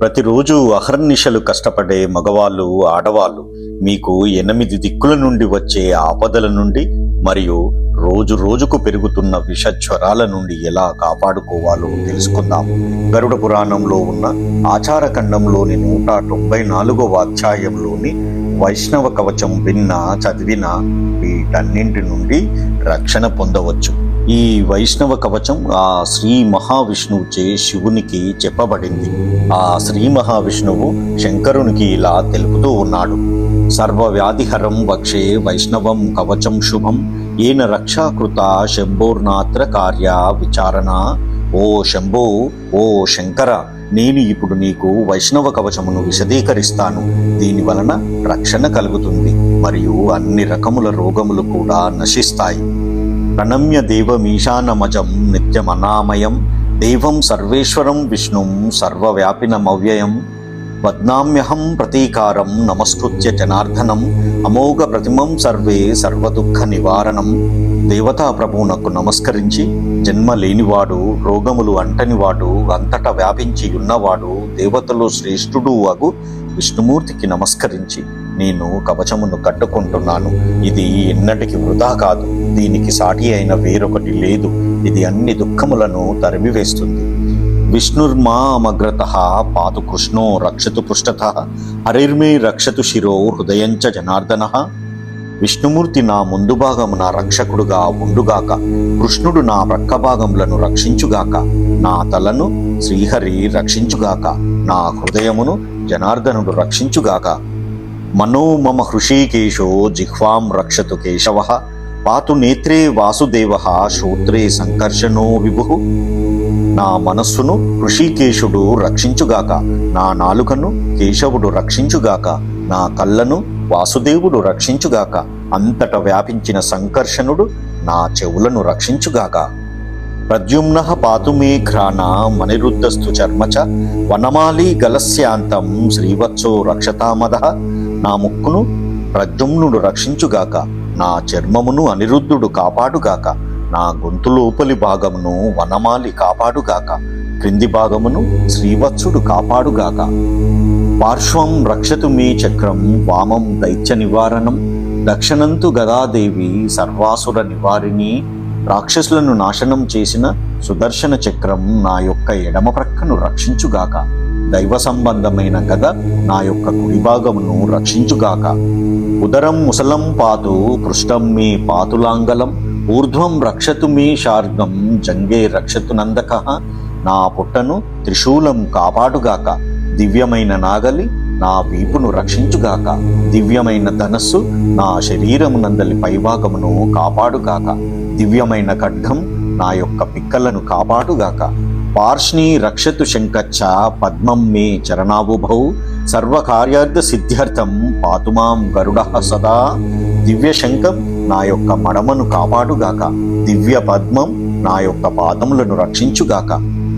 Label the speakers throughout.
Speaker 1: ప్రతిరోజు అహర్నిశలు కష్టపడే మగవాళ్ళు ఆడవాళ్ళు మీకు ఎనిమిది దిక్కుల నుండి వచ్చే ఆపదల నుండి మరియు రోజు రోజుకు పెరుగుతున్న విష జ్వరాల నుండి ఎలా కాపాడుకోవాలో తెలుసుకుందాం. గరుడ పురాణంలో ఉన్న ఆచారఖండంలోని నూట తొంభై నాలుగవ అధ్యాయంలోని వైష్ణవ కవచం విన్నా చదివిన వీటన్నింటి నుండి రక్షణ పొందవచ్చు. ఈ వైష్ణవ కవచం ఆ శ్రీ మహావిష్ణువుచే శివునికి చెప్పబడింది. ఆ శ్రీ మహావిష్ణువు శంకరునికి ఇలా తెలుపుతూ ఉన్నాడు. సర్వవ్యాధిహరం వక్షే వైష్ణవం కవచం శుభం ఏన రక్షాకృత శంభోర్నాత్ర కార్య విచారణ. ఓ శంభో ఓ శంకర నేను ఇప్పుడు నీకు వైష్ణవ కవచమును విశదీకరిస్తాను. దీని వలన రక్షణ కలుగుతుంది మరియు అన్ని రకముల రోగములు కూడా నశిస్తాయి. ప్రణమ్య దేవమీశానమజం నిత్యమనామయం దేవం సర్వేశ్వరం విష్ణుం సర్వవ్యాపినమవ్యయం వద్నామ్యహం ప్రతీకారం నమస్కృత్య జనార్దనం అమోఘ ప్రతిమం సర్వే సర్వదుఃఖ నివారణం దేవతా ప్రభువునకు నమస్కరించి జన్మ లేనివాడు రోగములు అంటనివాడు అంతటా వ్యాపించి ఉన్నవాడు దేవతలు శ్రేష్ఠుడు అగు విష్ణుమూర్తికి నమస్కరించి నేను కవచమును కట్టుకుంటున్నాను. ఇది ఎన్నటికి వృధా కాదు. దీనికి సాటి అయిన వేరొకటి లేదు. ఇది అన్ని దుఃఖములను తరిమివేస్తుంది. విష్ణుర్మామగ్రత పాతు కృష్ణో రక్షతు పృష్ఠత హరిర్మే రక్షతు శిరో హృదయంచ జనార్దన. విష్ణుమూర్తి నా ముందు భాగమున రక్షకుడుగా ఉండుగాక. కృష్ణుడు నా ప్రక్క భాగములను రక్షించుగాక. నా తలను శ్రీహరి రక్షించుగాక. నా హృదయమును జనార్దనుడు రక్షించుగాక. మనో మమ హృషీకేశో జిహ్వాం రక్షతు కేశవ పాతు నేత్రే వాసుదేవ శ్రోత్రే సంకర్షణో విభు నా మనస్సును ఋషికేశుడు రక్షించుగాక నా నాలుకను కేశవుడు రక్షించుగాక నా కళ్ళను వాసుదేవుడు రక్షించుగాక అంతట వ్యాపించిన సంకర్షణుడు నా చెవులను రక్షించుగాక. ప్రద్యుమ్న పాతు మే ఘ్రాణ మణిరుద్ధస్తు వనమాలీ వనమాలి గలస్యాంతం శ్రీవత్సో రక్షతామద నా ముక్కును ప్రద్యుమ్నుడు రక్షించుగాక నా చర్మమును అనిరుద్ధుడు కాపాడుగాక నా గొంతు లోపలి భాగమును వనమాలి కాపాడుగాక క్రింది భాగమును శ్రీవత్సుడు కాపాడుగాక పార్శ్వం రక్షతు మీ చక్రం వామం దైత్య నివారణం। దక్షిణంతు గదాదేవి సర్వాసుర నివారిణి। రాక్షసులను నాశనం చేసిన సుదర్శన చక్రం నా యొక్క ఎడమ ప్రక్కను రక్షించుగాక. దైవ సంబంధమైన గద నా యొక్క కుడిభాగమును రక్షించుగాక. ఉదరం ముసలం పాతు పృష్టం మీ పాతులాంగలం ఊర్ధ్వం రక్షతు మీ శార్గం జంగే రక్షతు నందక. నా పుట్టను త్రిశూలం కాపాడుగాక. దివ్యమైన నాగలి నా వీపును రక్షించుగాక. దివ్యమైన ధనస్సు నా శరీరమునందలి పైభాగమును కాపాడుగాక. దివ్యమైన ఖడ్గం నా యొక్క పిక్కలను కాపాడుగాక. పార్ష్ణీ రక్షతు శంకచ్చ పద్మం మే చరణాబుభౌ సర్వకార్యార్థ సిద్ధ్యర్థం పాతుమాం గరుడ సదా. దివ్య శంఖం నా యొక్క మడమను కాపాడుగాక. దివ్య పద్మం నా యొక్క పాదములను రక్షించుగాక.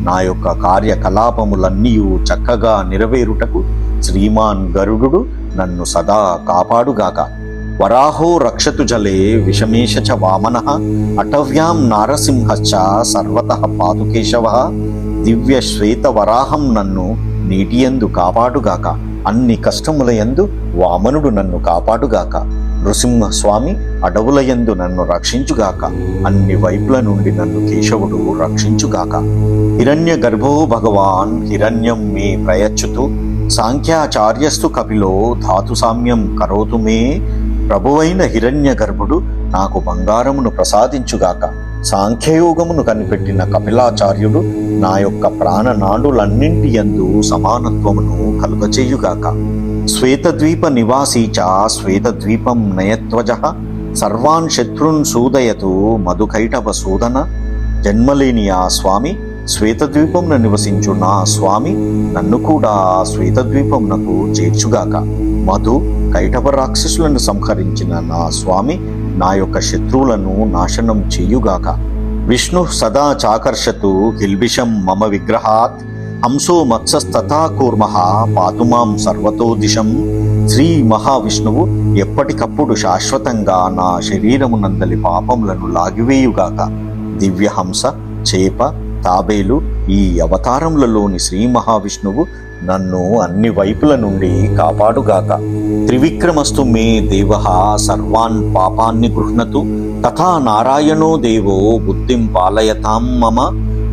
Speaker 1: నా యొక్క కార్యకలాపములన్నీ చక్కగా నెరవేరుటకు శ్రీమాన్ గరుడు నన్ను సదా కాపాడుగాక. వరాహో రక్షతు జలే విషమేష చ వామన అటవ్యాం నారసింహశ్చ సర్వత పాతు కేశవ దివ్య శ్వేత వరాహం నన్ను నీటియందు కాపాడుగాక. అన్ని కష్టములయందు వామనుడు నన్ను కాపాడుగాక. నృసింహస్వామి అడవులయందు నన్ను రక్షించుగాక. అన్ని వైపుల నుండి నన్ను కేశవుడు రక్షించుగాక. హిరణ్య గర్భో భగవాన్ హిరణ్యం మే ప్రయచ్చుతు. సాంఖ్యాచార్యస్తు కపిలో ధాతు సామ్యం కరోతు మే. ప్రభువైన హిరణ్య గర్భుడు నాకు బంగారమును ప్రసాదించుగాక సాంఖ్యయోగమును కనిపెట్టిన కపిలాచార్యుడు నా యొక్క ప్రాణనాడులన్నింటి యందు సమానత్వమును కలుగచేయుగాక. శ్వేతద్వీప నివాసీ చ శ్వేతద్వీపం నయత్వజ సర్వాన్ శత్రున్ సూదయతు మధుకైటవ సూదన. జన్మలేని ఆ స్వామి శ్వేతద్వీపంన నివసించు నా స్వామి నన్ను కూడా శ్వేతద్వీపంనకు చేర్చుగాక. మధు కైటవ రాక్షసులను సంహరించిన నా స్వామి నా యొక్క శత్రువులను నాశనం చేయుగాక. విష్ణు సదా చాకర్షతు కిల్బిషం మమ విగ్రహాత్ హంసో మత్సస్తథా కూర్మ పాతుమాం సర్వతో దిశం శ్రీ మహావిష్ణువు ఎప్పటికప్పుడు శాశ్వతంగా నా శరీరమునందలి పాపములను లాగివేయుగాక. దివ్యహంస చేప తాబేలు ఈ అవతారములలోని శ్రీ మహావిష్ణువు నన్ను అన్ని వైపుల నుండి కాపాడుగాక. త్రివిక్రమస్తు మే దేవ సర్వాన్ పాపాన్ని గృహ్ణతు. తథా నారాయణో దేవో బుద్ధిం పాలయతాం మమ.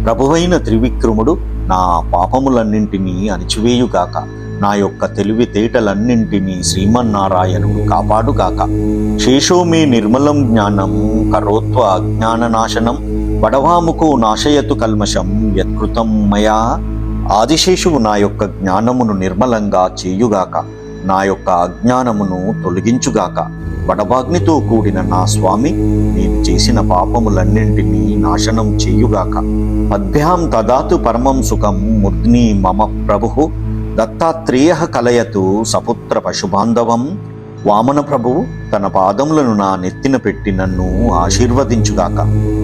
Speaker 1: ప్రభువైన త్రివిక్రముడు నా పాపములన్నింటినీ అణిచివేయుగాక. నా యొక్క తెలివితేటలన్నింటినీ శ్రీమన్నారాయణుడు కాపాడుగాక. శేషో మే నిర్మలం జ్ఞానం కరోత్వ అజ్ఞాన నాశనం వడవాముకో నాశయతు కల్మషం యత్కృతం మయా. ఆదిశేషువు నా యొక్క జ్ఞానమును నిర్మలంగా చేయుగాక నా యొక్క అజ్ఞానమును తొలగించుగాక వడభాగ్నితో కూడిన నా స్వామి నేను చేసిన పాపములన్నింటినీ నాశనం చేయుగాక. పద్భ్యాం తదాతు పరమం సుఖం ముర్ధ్ని మమ ప్రభు దత్తాత్రేయ కలయతు సపుత్ర పశుబాంధవం వామన ప్రభువు తన పాదములను నా నెత్తిన పెట్టి నన్ను ఆశీర్వదించుగాక.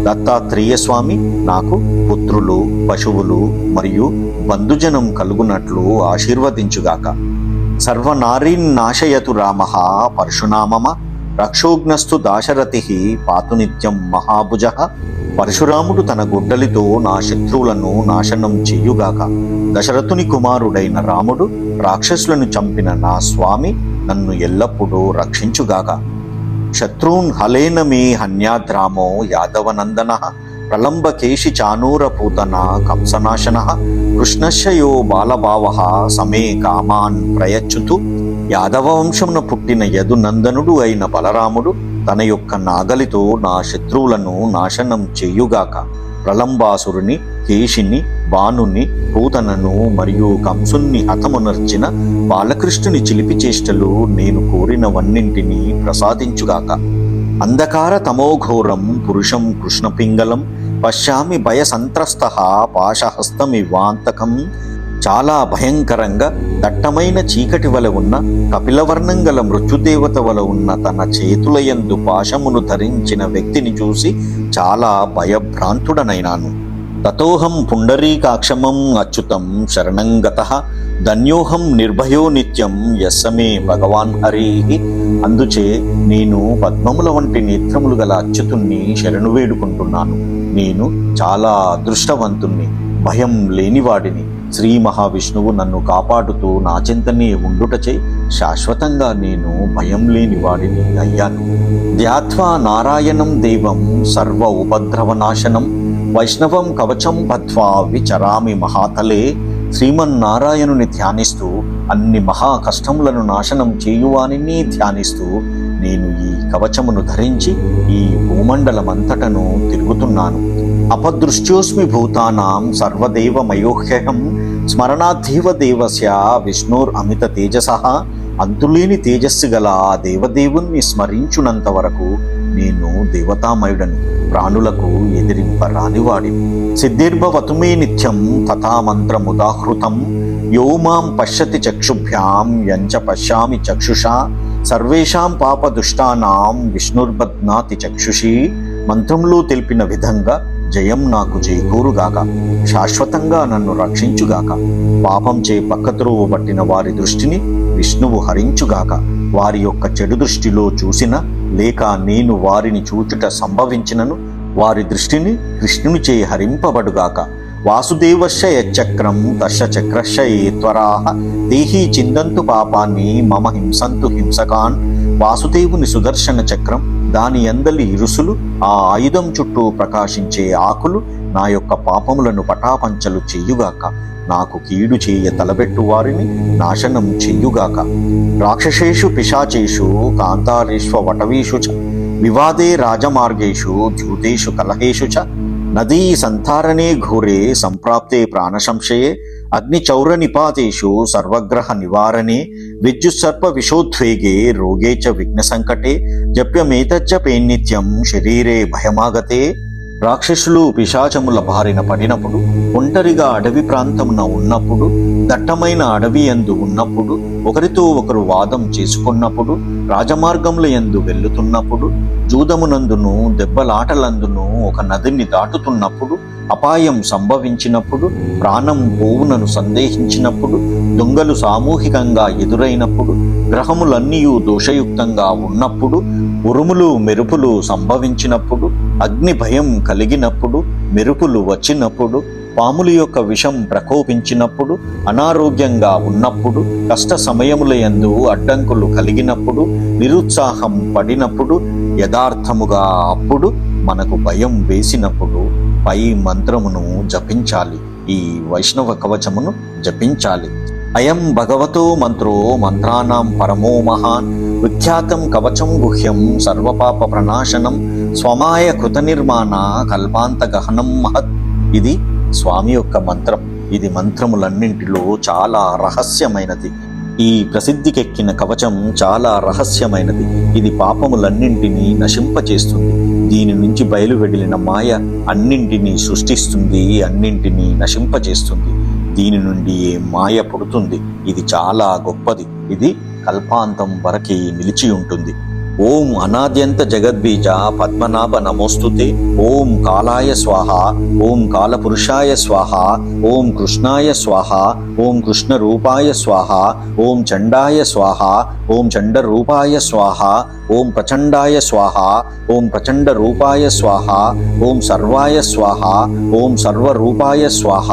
Speaker 1: దత్తాత్రేయ స్వామి నాకు పుత్రులు పశువులు మరియు బంధుజనం కలుగునట్లు ఆశీర్వదించుగాక. సర్వనారీన్ నాశయతు రామ పరశునామమ. రక్షోగ్నస్తు దాశరథి పాతునిత్యం మహాభుజ. పరశురాముడు తన గుడ్డలితో నా శత్రువులను నాశనం చెయ్యుగాక దశరథుని కుమారుడైన రాముడు రాక్షసులను చంపిన నా స్వామి నన్ను ఎల్లప్పుడూ రక్షించుగాక. శత్రూన్ హలేన మే హన్యాద్రామో యాదవనందన ప్రలంబకేశి చానూరపూతన కంసనాశన కృష్ణశయో బాలభావ సమే కామాన్ ప్రయచ్చుతు. యాదవ వంశమున పుట్టిన యదునందనుడు అయిన బలరాముడు తన యొక్క నాగలితో నా శత్రువులను నాశనం చేయుగాక. ప్రళంబాసురుని కేశిని బాణుని పూతనను మరియు కంసుణ్ణి హతమునర్చిన బాలకృష్ణుని చిలిపి చేష్టలు నేను కోరినవన్నింటినీ ప్రసాదించుగాక. అంధకార తమోఘోరం పురుషం కృష్ణపింగళం పశ్యామి భయసంత్రస్త పాశహస్తమివాంతకం చాలా భయంకరంగా దట్టమైన చీకటి వల ఉన్న కపిలవర్ణం గల మృత్యుదేవత వల ఉన్న తన చేతులయందు పాశమును ధరించిన వ్యక్తిని చూసి చాలా భయభ్రాంతుడనైనాను. తతోహం పుండరీకాక్షమం అచ్యుతం శరణంగత ధన్యోహం నిర్భయో నిత్యం యస్సమే భగవాన్ హరి. అందుచే నేను పద్మముల వంటి నేత్రములు గల అచ్యుతుణ్ణి శరణు వేడుకుంటున్నాను. నేను చాలా అదృష్టవంతుణ్ణి భయం లేనివాడిని. శ్రీ మహావిష్ణువు నన్ను కాపాడుతూ నా చింతనే ఉండుటచే శాశ్వతంగా నేను భయం లేని వాడిని అయ్యాను. ధ్యాత్వా నారాయణం దేవం సర్వ ఉపద్రవనాశనం వైష్ణవం కవచం బద్ధ్వా విచరామి మహాతలే. శ్రీమన్నారాయణుని ధ్యానిస్తూ అన్ని మహా కష్టములను నాశనం చేయువానిని ధ్యానిస్తూ నేను ఈ కవచమును ధరించి ఈ భూమండలమంతటను తిరుగుతున్నాను. అపదృష్ట్యోస్మి భూతానాం సర్వదేవమయోహ్యహం స్మరణాధీవ దేవస్య విష్ణుర్ అమిత తేజస అంతులేని తేజస్సు గల ఆ దేవదేవుణ్ణి స్మరించునంత వరకు నేను దేవతామయుడను ప్రాణులకు ఎదిరింపరానివాడి సిద్ధిర్భవతు మే నిత్యం తథామంత్రముదాహృతం యో మాం పశ్యతి చక్షుభ్యాం యంచ పశ్యామి చక్షుషా సర్వేషాం పాపదుష్టానాం విష్ణుర్బధ్నాతి చక్షుషి మంత్రంలో తెలిపిన విధంగా జయం నాకు చేకూరుగాక. శాశ్వతంగా నన్ను రక్షించుగాక. పాపం చే పక్కత్రోవ పట్టిన వారి దృష్టిని విష్ణువు హరించుగాక. వారి యొక్క చెడు దృష్టిలో చూసిన లేక నేను వారిని చూచుట సంభవించినను వారి దృష్టిని కృష్ణుని చే హరింపబడుగాక వాసుదేవశయ చక్రం దశచక్రశయే త్వరాహ. దేహీ చిందంతు పాపాన్ని మమ హింసంతు హింసకాన్. వాసుదేవుని సుదర్శన చక్రం దాని అందలి ఇరుసులు ఆ ఆయుధం చుట్టూ ప్రకాశించే ఆకులు నా యొక్క పాపములను పటాపంచలు చెయ్యుగాక నాకు కీడు చేయ తలబెట్టు వారిని నాశనం చెయ్యుగాక రాక్షసేషు పిశాచేషు కాంతారేశ్వ వటవీషు చ వివాదే రాజమార్గేషు ద్యూతేషు కలహేషు చ నదీ సంతారణే ఘోరే సంప్రాప్తే ప్రాణసంశయే అగ్నిచౌర నిపాతేషు సర్వగ్రహ నివారణే విద్యుత్సర్ప విషోద్వేగే రోగే చ విఘ్న సంకటే జప్యమేతచ్చ పేన్నిత్యం శరీరే భయమాగతే. రాక్షసులు పిశాచముల బారిన పడినప్పుడు ఒంటరిగా అడవి ప్రాంతమున ఉన్నప్పుడు దట్టమైన అడవి యందు ఉన్నప్పుడు ఒకరితో ఒకరు వాదం చేసుకున్నప్పుడు రాజమార్గముల యందు వెళ్ళుతున్నప్పుడు జూదమునందును దెబ్బలాటలందును ఒక నదిని దాటుతున్నప్పుడు అపాయం సంభవించినప్పుడు ప్రాణం పోవునను సందేహించినప్పుడు దొంగలు సామూహికంగా ఎదురైనప్పుడు గ్రహములన్నీ దోషయుక్తంగా ఉన్నప్పుడు ఉరుములు మెరుపులు సంభవించినప్పుడు అగ్ని భయం కలిగినప్పుడు మెరుపులు వచ్చినప్పుడు పాముల యొక్క విషం ప్రకోపించినప్పుడు అనారోగ్యంగా ఉన్నప్పుడు కష్ట సమయముల యందు అడ్డంకులు కలిగినప్పుడు నిరుత్సాహం పడినప్పుడు యథార్థముగా అప్పుడు మనకు భయం వేసినప్పుడు పై మంత్రమును జపించాలి. ఈ వైష్ణవ కవచమును జపించాలి. అయం భగవతో మంత్రో మంత్రానాం పరమో మహాన్. విఖ్యాతం కవచం గుహ్యం సర్వపాప ప్రణాశనం. స్వమాయ కృత నిర్మాణ కల్పాంత గహనం మహత్. ఇది స్వామి యొక్క మంత్రం. ఇది మంత్రములన్నింటిలో చాలా రహస్యమైనది. ఈ ప్రసిద్ధికెక్కిన కవచం చాలా రహస్యమైనది. ఇది పాపములన్నింటినీ నశింపచేస్తుంది. దీని నుంచి బయలువెడిలిన మాయ అన్నింటినీ సృష్టిస్తుంది అన్నింటినీ నశింపజేస్తుంది. దీని నుండి ఏ మాయ పుడుతుంది? ఇది చాలా గొప్పది. ఇది కల్పాంతం వరకి నిలిచి ఉంటుంది. ఓం అనాద్యంత జగద్బీజ పద్మనాభ నమోస్తుతే ఓం కాలాయ స్వాహ ఓం కాలపురుషాయ స్వాహ ఓం కృష్ణాయ స్వాహ ఓం కృష్ణ రూపాయ స్వాహ ఓం చండాయ స్వాహ ఓం చండ రూపాయ స్వాహ ఓం ప్రచండాయ స్వాహ ఓం ప్రచండ రూపాయ స్వాహ ఓం సర్వాయ స్వాహ ఓం సర్వరూపాయ స్వాహ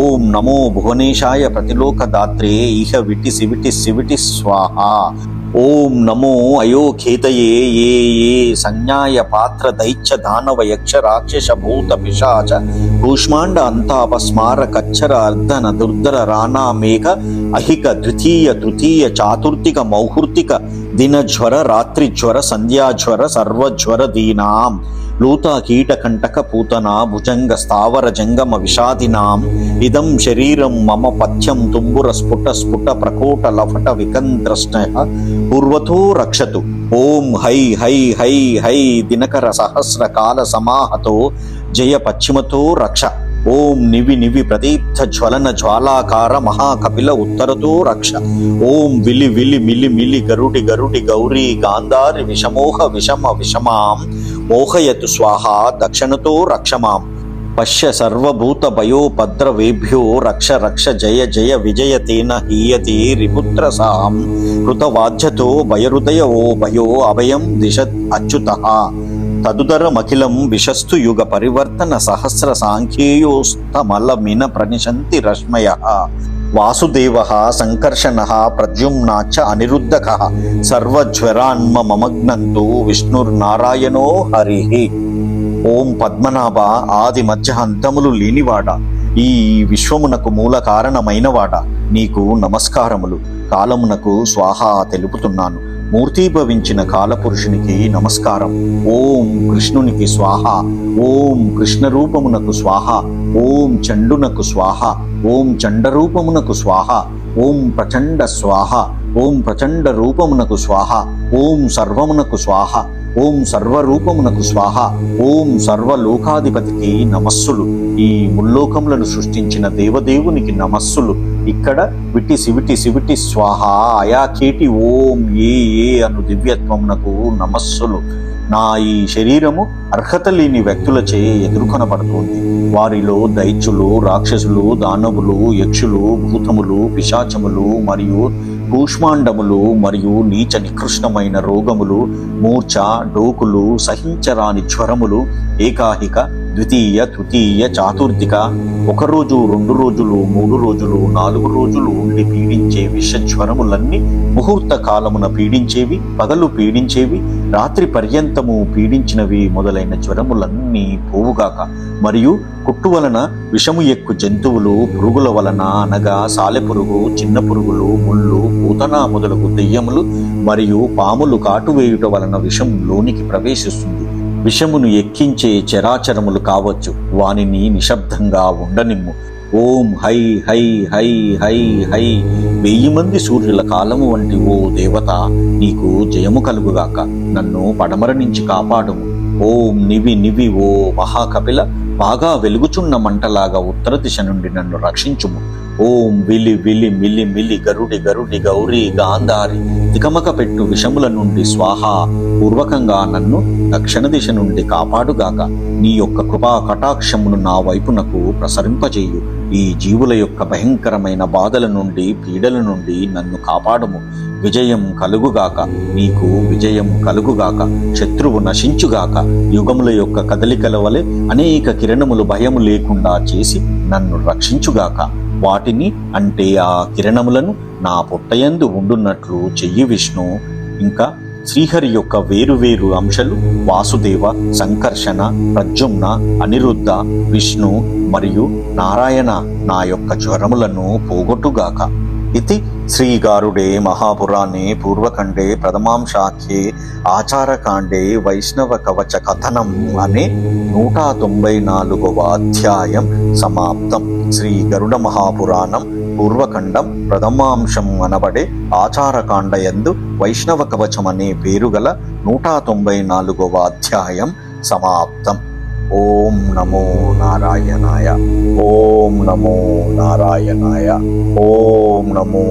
Speaker 1: ఓం నమో భువనేశాయ ప్రతిలోకదాత్రే ఇహ విటి సివిటి సివిటి స్వాహ ఓం నమో అయోఖేతయే ఏ ఏ సంజ్ఞాయ పాత్ర దైత్య దానవ యక్ష రాక్షస భూత పిశాచ కూష్మాండ అంతాప స్మార కచ్చర అర్ధన దుర్ధర రాణా మేఘ అహిక ద్వితీయ తృతీయ చాతుర్థిక మౌహూర్తిక దినజ్వర రాత్రిజ్వర సంధ్యాజ్వర సర్వజ్వర దీనాం లూత కీటకంటక పూతన భుజంగ స్థావర జంగమ విషాదినాం ఇదం శరీరం మమ పథ్యం తుంబుర స్ఫుట స్ఫుట ప్రకోట లఫట వికంద్రష్ణ పూర్వతో రక్షతు. ఓం హై హై హై హై దినకర సహస్ర కాల సమాహతో జయ పశ్చిమతో రక్ష. ఓం నివి నివి ప్రదీప్త జ్వలన జ్వాలాకార మహాకపిల ఉత్తరతో రక్ష. ఓం విలి విలి మిలి మిలి గరుడి గరుడి గౌరీ గాంధారి విషమోహ విషమ విషమాం. మోహయతు స్వాహ దక్షిణతో రక్షమాం. పశ్య సర్వభూత భయోపద్రవేభ్యో రక్ష రక్ష జయ జయ విజయతేన హీయతి రిపుత్ర సాం కృతవాధ్యతో భయహృదయ ఓ భయో అభయం దిశ అచ్యుత. తదుదరమఖిలం విశస్తు యుగ పరివర్తన సహస్ర సాంఖ్యేయోస్తమలమిన ప్రనిశంతి రశ్మయ వాసుదేవ సంకర్షణ ప్రద్యుమ్నాచ అనిరుద్ధక. సర్వజ్వరాన్మమగ్నంతు విష్ణుర్నారాయణో హరి. ఓం పద్మనాభ ఆది మధ్య అంతములు లేనివాడ. ఈ విశ్వమునకు మూల కారణమైనవాడ. నీకు నమస్కారములు. కాలమునకు స్వాహా తెలుపుతున్నాను. మూర్తీభవించిన కాలపురుషునికి నమస్కారం. ఓం కృష్ణునికి స్వాహ. ఓం కృష్ణ రూపమునకు స్వాహ. ఓం చండునకు స్వాహ. ఓం చండరూపమునకు స్వాహ. ఓం ప్రచండ స్వాహ. ఓం ప్రచండ రూపమునకు స్వాహ. ఓం సర్వమునకు స్వాహ. ఓం సర్వరూపమునకు స్వాహ. ఓం సర్వలోకాధిపతికి నమస్సులు. ఈ ముల్లోకములను సృష్టించిన దేవదేవునికి నమస్సులు. ఇక్కడ విటి సివిటి సివిటి స్వాహ. అయాకేటి ఓం ఏ ఏ అను దివ్యత్వమునకు నమస్సులు. నా ఈ శరీరము అర్హత లేని వ్యక్తులచే ఎదుర్కొనబడుతోంది. వారిలో దైత్యులు రాక్షసులు దానవులు యక్షులు భూతములు పిశాచములు మరియు కూష్మాండములు మరియు నీచ నికృష్ణమైన రోగములు మూర్ఛ డోకులు సహించరాని జ్వరములు ఏకాహిక ద్వితీయ తృతీయ చాతుర్థిక. ఒక రోజు రెండు రోజులు మూడు రోజులు నాలుగు రోజులు ఉండి పీడించే విషజ్వరములన్నీ ముహూర్త కాలమున పీడించేవి పగలు పీడించేవి రాత్రి పర్యంతము పీడించినవి మొదలైన జ్వరములన్నీ పోవుగాక. మరియు కుట్టు వలన విషము ఎక్కు జంతువులు పురుగుల వలన అనగా సాలెపురుగు చిన్న పురుగులు ముళ్ళు పూతన మొదలగు దెయ్యములు మరియు పాములు కాటువేయుట వలన విషం లోనికి ప్రవేశిస్తుంది. విషమును ఎక్కించే చరాచరములు కావచ్చు. వానిని నిశ్శబ్దంగా ఉండనిమ్ము. ఓం హై హై హై హై హై. వెయ్యి మంది సూర్యుల కాలము వంటి ఓ దేవత నీకు జయము కలుగుగాక. నన్ను పడమర నుంచి కాపాడుము. ఓం నివి నివి ఓ మహాకపిల బాగా వెలుగుచున్న మంటలాగా ఉత్తర దిశ నుండి నన్ను రక్షించుము. ఓం విలి విలి మిలి మిలి గరుడి గరుడి గౌరీ గాంధారి. తికమక పెట్టు విషముల నుండి స్వాహ. పూర్వకంగా నన్ను దక్షిణ దిశ నుండి కాపాడుగాక. నీ యొక్క కృపా కటాక్షమును నా వైపునకు ప్రసరింపజేయు. ఈ జీవుల యొక్క భయంకరమైన బాధల నుండి పీడల నుండి నన్ను కాపాడుము. విజయం కలుగుగాక. నీకు విజయం కలుగుగాక. శత్రువు నశించుగాక. యుగముల యొక్క కదలికల వలె అనేక కిరణములు భయము లేకుండా చేసి నన్ను రక్షించుగాక. వాటిని అంటే ఆ కిరణములను నా పుట్టయందు ఉండున్నట్లు చెయ్యి విష్ణు. ఇంకా శ్రీహరి యొక్క వేరువేరు అంశాలు వాసుదేవ సంకర్షణ ప్రజుమ్న అనిరుద్ధ విష్ణు మరియు నారాయణ నా యొక్క జ్వరములను పోగొట్టుగాక. ఇది శ్రీగారుడే మహాపురాణే పూర్వఖండే ప్రథమాంశాఖ్యే ఆచారకాండే వైష్ణవ కవచ కథనం అనే నూట తొంభై నాలుగవ అధ్యాయం సమాప్తం శ్రీ గరుడ మహాపురాణం పూర్వఖండం ప్రథమాంశం అనబడే ఆచారకాండ యందు వైష్ణవ కవచం అనే పేరుగల నూట తొంభై నాలుగవ అధ్యాయం సమాప్తం ఓం నమో నారాయణాయ. ఓం నమో నారాయణాయ. ఓం నమో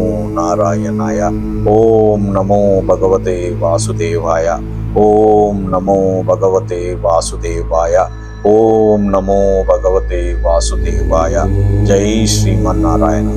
Speaker 1: నారాయణాయ. ఓం నమో భగవతే వాసుదేవాయ. ఓం నమో భగవతే వాసుదేవాయ. ఓం నమో భగవతే వాసుదేవాయ. జై శ్రీమన్నారాయణ